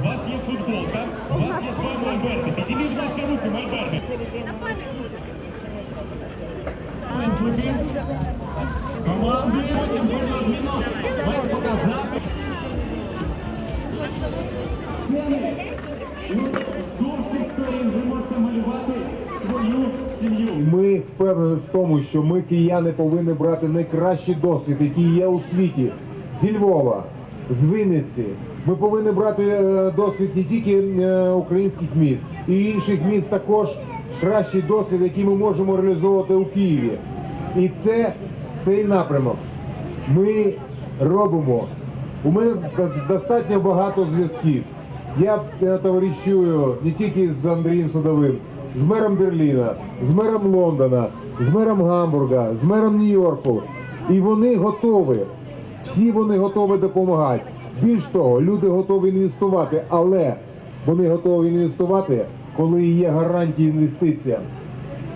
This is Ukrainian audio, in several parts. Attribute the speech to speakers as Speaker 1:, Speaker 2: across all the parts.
Speaker 1: У вас є футболка, у вас є два мольберти. Підніміть, будь ласка, руки, мольберти. Команди. Потім потрібно має показати. З двох сторін ви можете малювати свою сім'ю.
Speaker 2: Ми впевнені в тому, що ми, кияни, повинні брати найкращий досвід, який є у світі зі Львова, з Вінниці. Ми повинні брати е, досвід не тільки е, українських міст, і інших міст також кращий досвід, який ми можемо реалізовувати у Києві. І це цей напрямок. Ми робимо. У мене достатньо багато зв'язків. Я е, товаришую не тільки з Андрієм Садовим, з мером Берліна, з мером Лондона, з мером Гамбурга, з мером Нью-Йорку. І вони готові. Всі вони готові допомагати. Більш того, люди готові інвестувати, але вони готові інвестувати, коли є гарантії інвестиціям,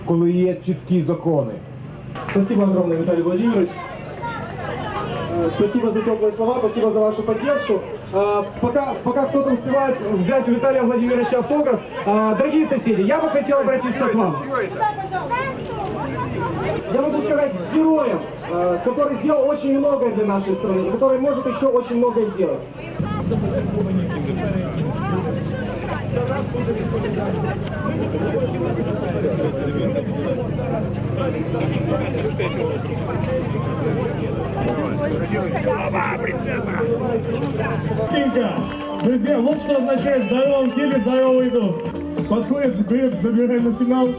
Speaker 2: коли є чіткі закони.
Speaker 3: Спасибо огромное, Виталий Владимирович. Э, Спасибо за теплые слова, спасибо за вашу поддержку. А, Пока, пока кто-то успевает взять у Виталия Владимировича автограф, а, дорогие соседи, я бы хотел обратиться к вам. Я могу сказать с героем, э, который сделал очень многое для нашей страны, который может еще очень многое сделать.
Speaker 4: Друзья, вот что означает здоровом теле здоровый дух. Подходит, забираем на финал.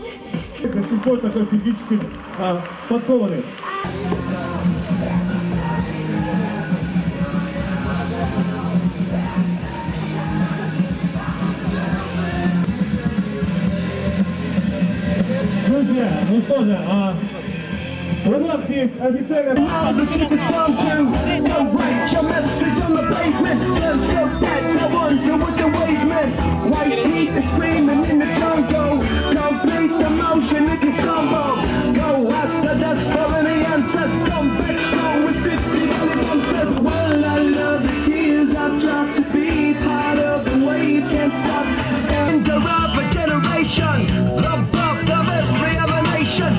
Speaker 4: До сих пор такой физически а, подкованный. Друзья, ну что же, а, у нас есть официальная...
Speaker 5: Yes, Slovenian says, come back.